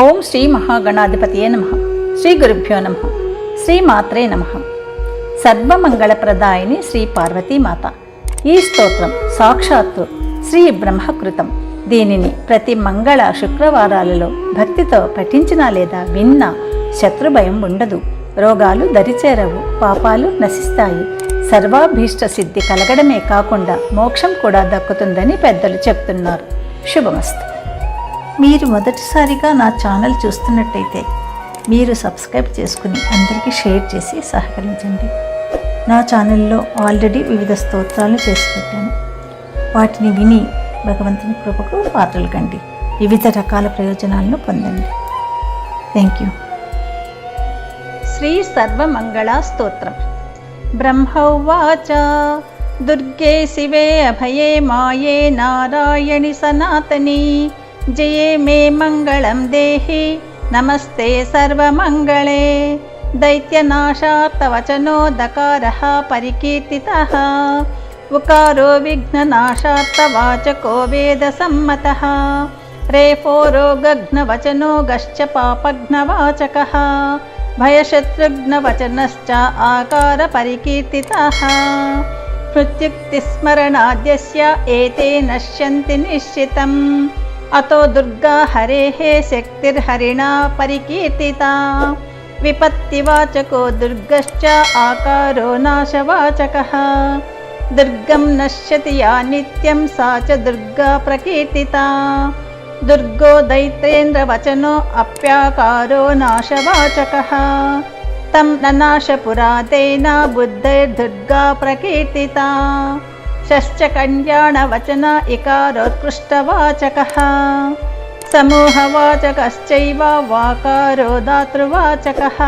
ఓం శ్రీ మహాగణాధిపతియే నమ. శ్రీ గురుభ్యో నమ. శ్రీ మాత్రే నమ. సర్వమంగళప్రదాయిని శ్రీ పార్వతీమాత ఈ స్తోత్రం సాక్షాత్తు శ్రీ బ్రహ్మకృతం. దీనిని ప్రతి మంగళ శుక్రవారాలలో భక్తితో పఠించినా లేదా విన్నా శత్రుభయం ఉండదు. రోగాలు దరిచేరవు పాపాలు నశిస్తాయి. సర్వాభీష్ట సిద్ధి కలగడమే కాకుండా మోక్షం కూడా దక్కుతుందని పెద్దలు చెప్తున్నారు. శుభమస్తు. మీరు మొదటిసారిగా నా ఛానల్ చూస్తున్నట్టయితే మీరు సబ్స్క్రైబ్ చేసుకుని అందరికీ షేర్ చేసి సహకరించండి. నా ఛానల్లో ఆల్రెడీ వివిధ స్తోత్రాలు చేసి పెట్టాను. వాటిని విని భగవంతుని కృపకు పాత్రలు కండి. వివిధ రకాల ప్రయోజనాలను పొందండి. థ్యాంక్ యూ శ్రీ సర్వమంగళ స్తోత్రం. బ్రహ్మవాచ దుర్గే శివే అభయే మాయే నారాయణి సనాతని. जये मे मङ्गलं देहि नमस्ते सर्वमङ्गले। दैत्यनाशार्थवचनोदकारः परिकीर्तितः। उकारो विघ्ननाशार्थवाचको वेदसम्मतः। रेफोरोगघ्नवचनोगश्च पापघ्नवाचकः। भयशत्रुघ्नवचनश्च आकारपरिकीर्तितः स्मरणाद्यस्य एते नश्यन्ति निश्चितम्। అతో దుర్గా హరేः శక్తిర్హరిణా పరికీర్తితా. విపత్తివాచకో దుర్గశ్చ ఆకారో నాశవాచకः. దుర్గం నశ్యతి యా నిత్యం సా చ దుర్గా ప్రకీర్తితా. దుర్గో దైత్రేంద్రవచనో అప్యాకారో నాశవాచకः. तं ననాశపురాతేన బుద్ధైర్దుర్గా ప్రకీర్తితా. षश्चकल्याणवचन इकारोत्कृष्टवाचकः समूहवाचकश्चैव वाकारो दातृवाचकः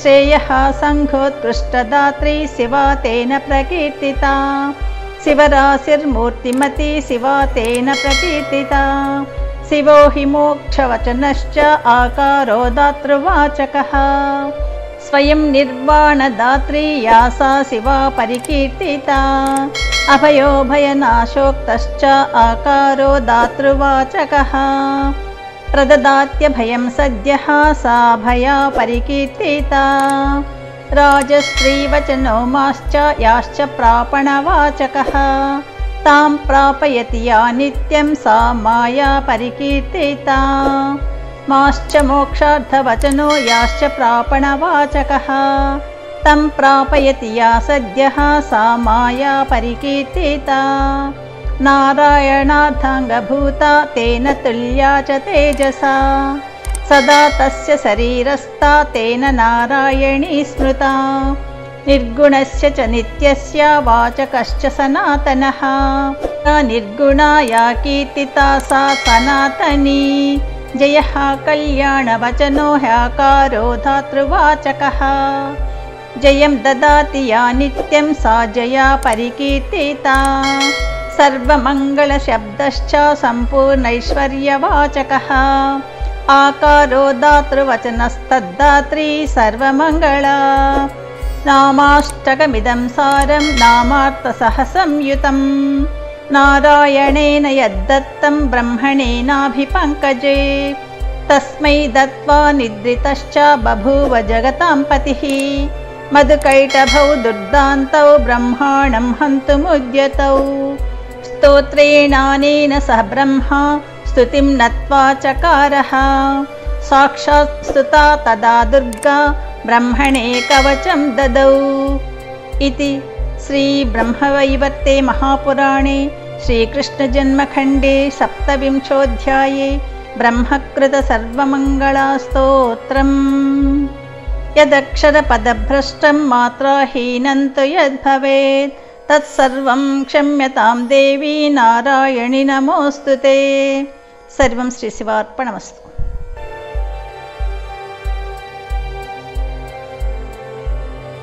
श्रेयः सङ्घोत्कृष्टदात्री शिवा तेन प्रकीर्तिता शिवराशिर्मूर्तिमती शिवा तेन प्रकीर्तिता शिवो हि मोक्षवचनश्च आकारो दातृवाचकः स्वयं निर्वाणदात्री या सा शिवा परिकीर्तिता अभयो भयनाशोक्तश्च आकारो दातृवाचकः प्रददात्यभयं सद्यः सा भया परिकीर्तिता राजस्त्रीवचनो माश्च याश्च प्रापणवाचकः तां प्रापयति या नित्यं सा माया परिकीर्तिता माश्च मोक्षार्थवचनो याश्च प्रापणवाचकः। तं प्रापयति या सद्यः सा माया परिकीर्तिता। नारायणार्थाङ्गभूता तेन तुल्या च तेजसा। सदा तस्य शरीरस्था तेन नारायणी स्मृता। निर्गुणस्य च नित्यस्य वाचकश्च सनातनः। निर्गुणा या कीर्तिता सा सनातनी जयः कल्याणवचनो ह्याकारो धातृवाचकः जयं ददाति या नित्यं सा जया परिकीर्तिता। सर्वमङ्गलशब्दश्च सम्पूर्णैश्वर्यवाचकः। आकारो दातृवचनस्तद्दात्री सर्वमङ्गला। नामाष्टकमिदं सारं नामार्थसहसंयुतं नारायणेन यद्दत्तं ब्रह्मणेनाभिपङ्कजे तस्मै दत्त्वा निद्रितश्च बभूव जगतां पतिः मधुकैटभौ दुर्दान्तौ ब्रह्माणं हन्तुमुद्यतौ स्तोत्रेणानेन सह ब्रह्मा स्तुतिं नत्वा चकारः साक्षात् स्तुता तदा दुर्गा ब्रह्मणे कवचं ददौ इति श्रीब्रह्मवैवर्ते महापुराणे श्रीकृष्णजन्मखण्डे सप्तविंशोऽध्याये ब्रह्मकृतसर्वमङ्गलास्तोत्रम्। यदक्षरपदभ्रष्टं मात्राहीनं तु यद्भवेत् तत्सर्वं क्षम्यतां देवी नारायणि नमोऽस्तु ते। सर्वं श्रीशिवार्पणमस्तु